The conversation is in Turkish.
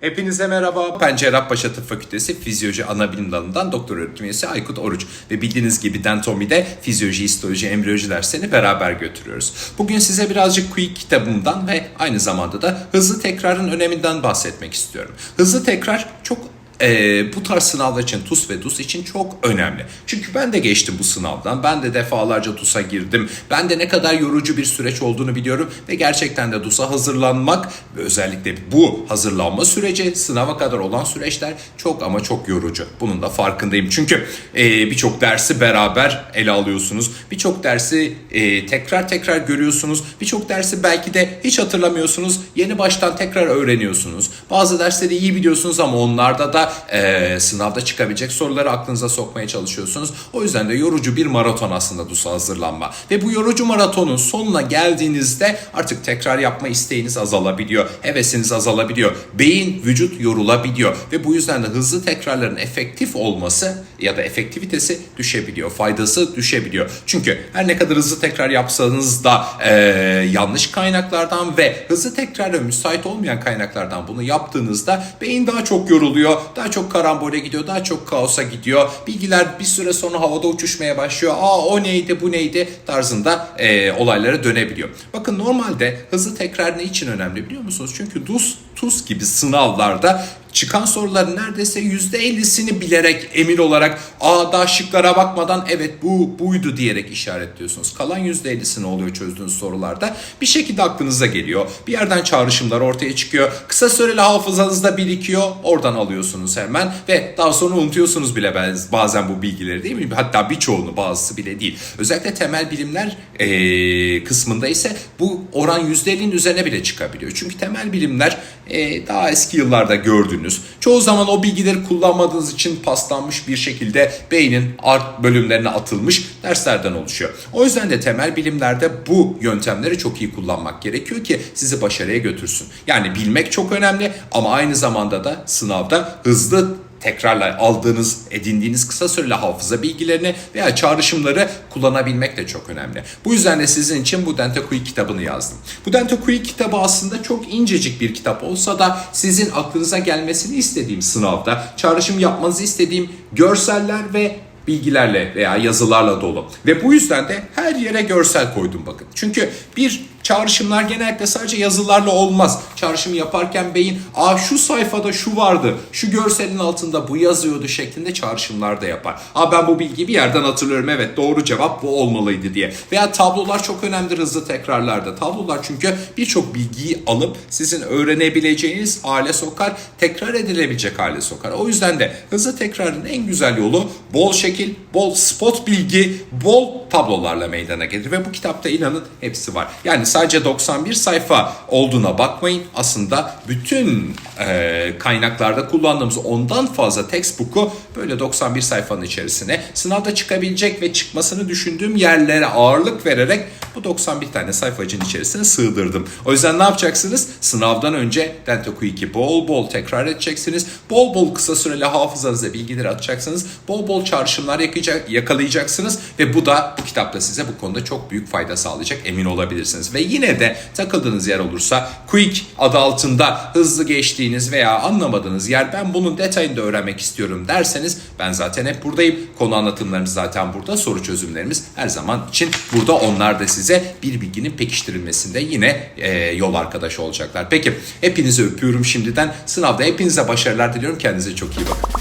Hepinize merhaba. Ben Cerrahpaşa Tıp Fakültesi Fizyoloji Anabilim Dalı'ndan doktor öğretim üyesi Aykut Oruç. Ve bildiğiniz gibi Dentomi'de fizyoloji, histoloji, embriyoloji derslerini beraber götürüyoruz. Bugün size birazcık Quick kitabımdan ve aynı zamanda da hızlı tekrarın öneminden bahsetmek istiyorum. Hızlı tekrar çok ee, bu tarz sınavlar için TUS ve DUS için çok önemli. Çünkü ben de geçtim bu sınavdan. Ben de defalarca TUS'a girdim. Ben de ne kadar yorucu bir süreç olduğunu biliyorum ve gerçekten de DUS'a hazırlanmak ve özellikle bu hazırlanma süreci sınava kadar olan süreçler çok ama çok yorucu. Bunun da farkındayım. Çünkü e, birçok dersi beraber ele alıyorsunuz. Birçok dersi e, tekrar tekrar görüyorsunuz. Birçok dersi belki de hiç hatırlamıyorsunuz. Yeni baştan tekrar öğreniyorsunuz. Bazı dersleri iyi biliyorsunuz ama onlarda da e, sınavda çıkabilecek soruları aklınıza sokmaya çalışıyorsunuz. O yüzden de yorucu bir maraton aslında DUS'a hazırlanma. Ve bu yorucu maratonun sonuna geldiğinizde artık tekrar yapma isteğiniz azalabiliyor. Hevesiniz azalabiliyor. Beyin, vücut yorulabiliyor. Ve bu yüzden de hızlı tekrarların efektif olması ya da efektivitesi düşebiliyor. Faydası düşebiliyor. Çünkü her ne kadar hızlı tekrar yapsanız da e, yanlış kaynaklardan ve hızlı tekrara müsait olmayan kaynaklardan bunu yaptığınızda beyin daha çok yoruluyor, daha çok karambole gidiyor, daha çok kaosa gidiyor. Bilgiler bir süre sonra havada uçuşmaya başlıyor. Aa o neydi, bu neydi tarzında e, olaylara dönebiliyor. Bakın normalde hızlı tekrar ne için önemli biliyor musunuz? Çünkü DUS, TUS gibi sınavlarda çıkan soruların neredeyse %50'sini bilerek emin olarak aa daha şıklara bakmadan evet bu buydu diyerek işaretliyorsunuz. Kalan %50'si ne oluyor çözdüğünüz sorularda? Bir şekilde aklınıza geliyor. Bir yerden çağrışımlar ortaya çıkıyor. Kısa süreli hafızanızda birikiyor. Oradan alıyorsunuz hemen ve daha sonra unutuyorsunuz bile bazen bu bilgileri değil mi? Hatta birçoğunu bazısı bile değil. Özellikle temel bilimler ee, kısmında ise bu oran %50'nin üzerine bile çıkabiliyor. Çünkü temel bilimler ee, daha eski yıllarda gördüğünüz, çoğu zaman o bilgileri kullanmadığınız için paslanmış bir şekilde beynin art bölümlerine atılmış derslerden oluşuyor. O yüzden de temel bilimlerde bu yöntemleri çok iyi kullanmak gerekiyor ki sizi başarıya götürsün. Yani bilmek çok önemli ama aynı zamanda da sınavda hızlı tekrarla aldığınız, edindiğiniz kısa süreli hafıza bilgilerini veya çağrışımları kullanabilmek de çok önemli. Bu yüzden de sizin için bu Dentokui kitabını yazdım. Bu Dentokui kitabı aslında çok incecik bir kitap olsa da sizin aklınıza gelmesini istediğim sınavda, çağrışım yapmanızı istediğim görseller ve bilgilerle veya yazılarla dolu. Ve bu yüzden de her yere görsel koydum bakın. Çünkü bir çağrışımlar genellikle sadece yazılarla olmaz. Çağrışım yaparken beyin aa şu sayfada şu vardı, şu görselin altında bu yazıyordu şeklinde çağrışımlar da yapar. Aa ben bu bilgiyi bir yerden hatırlıyorum evet doğru cevap bu olmalıydı diye. Veya tablolar çok önemlidir hızlı tekrarlarda. Tablolar çünkü birçok bilgiyi alıp sizin öğrenebileceğiniz hale sokar, tekrar edilebilecek hale sokar. O yüzden de hızlı tekrarın en güzel yolu bol şekil, bol spot bilgi, bol tablolarla meydana gelir. Ve bu kitapta inanın hepsi var. Yani sadece 91 sayfa olduğuna bakmayın. Aslında bütün e, kaynaklarda kullandığımız ondan fazla textbook'u böyle 91 sayfanın içerisine sınavda çıkabilecek ve çıkmasını düşündüğüm yerlere ağırlık vererek bu 91 tane sayfacın içerisine sığdırdım. O yüzden ne yapacaksınız? Sınavdan önce Dentoku 2 bol bol tekrar edeceksiniz. Bol bol kısa süreli hafızanıza bilgileri atacaksınız. Bol bol çağrışımlar yakacak, yakalayacaksınız ve bu da bu kitapta size bu konuda çok büyük fayda sağlayacak emin olabilirsiniz. Ve yine de takıldığınız yer olursa Quick adı altında hızlı geçtiğiniz veya anlamadığınız yer ben bunun detayını da öğrenmek istiyorum derseniz ben zaten hep buradayım. Konu anlatımlarımız zaten burada. Soru çözümlerimiz her zaman için burada. Onlar da size bir bilginin pekiştirilmesinde yine e, yol arkadaşı olacaklar. Peki hepinizi öpüyorum şimdiden. Sınavda hepinize başarılar diliyorum. Kendinize çok iyi bakın.